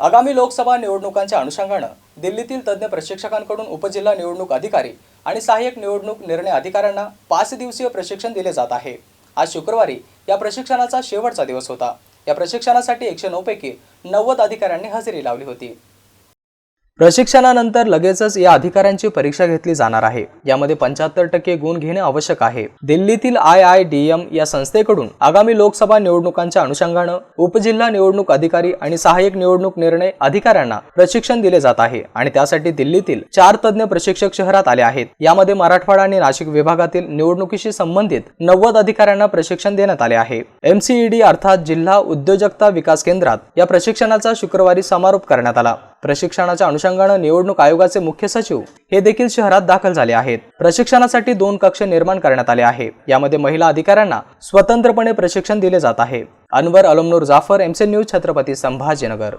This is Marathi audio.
आगामी लोकसभा निवडणुकांच्या अनुषंगानं दिल्लीतील तज्ज्ञ प्रशिक्षकांकडून उपजिल्हा निवडणूक अधिकारी आणि सहाय्यक निवडणूक निर्णय अधिकाऱ्यांना पाच दिवसीय प्रशिक्षण दिले जात आहे. आज शुक्रवारी या प्रशिक्षणाचा शेवटचा दिवस होता. या प्रशिक्षणासाठी एकशे नऊ पैकी नव्वद अधिकाऱ्यांनी हजेरी लावली होती. प्रशिक्षणानंतर लगेचच या अधिकाऱ्यांची परीक्षा घेतली जाणार आहे. यामध्ये पंच्याहत्तर टक्के गुण घेणे आवश्यक आहे. दिल्लीतील आय आय डी एम या संस्थेकडून आगामी लोकसभा निवडणुकांच्या अनुषंगानं उपजिल्हा निवडणूक अधिकारी आणि सहाय्यक निवडणूक निर्णय अधिकाऱ्यांना प्रशिक्षण दिले जात आहे आणि त्यासाठी दिल्लीतील चार तज्ज्ञ प्रशिक्षक शहरात आले आहेत. यामध्ये मराठवाडा आणि नाशिक विभागातील निवडणुकीशी संबंधित नव्वद अधिकाऱ्यांना प्रशिक्षण देण्यात आले आहे. एमसीईडी अर्थात जिल्हा उद्योजकता विकास केंद्रात या प्रशिक्षणाचा शुक्रवारी समारोप करण्यात आला. प्रशिक्षणाच्या अनुषंगानं निवडणूक आयोगाचे मुख्य सचिव हे देखील शहरात दाखल झाले आहेत. प्रशिक्षणासाठी दोन कक्ष निर्माण करण्यात आले आहे. यामध्ये महिला अधिकाऱ्यांना स्वतंत्रपणे प्रशिक्षण दिले जात आहे. Anwar Almanoor Jafar MC news Chhatrapati Sambhajinagar.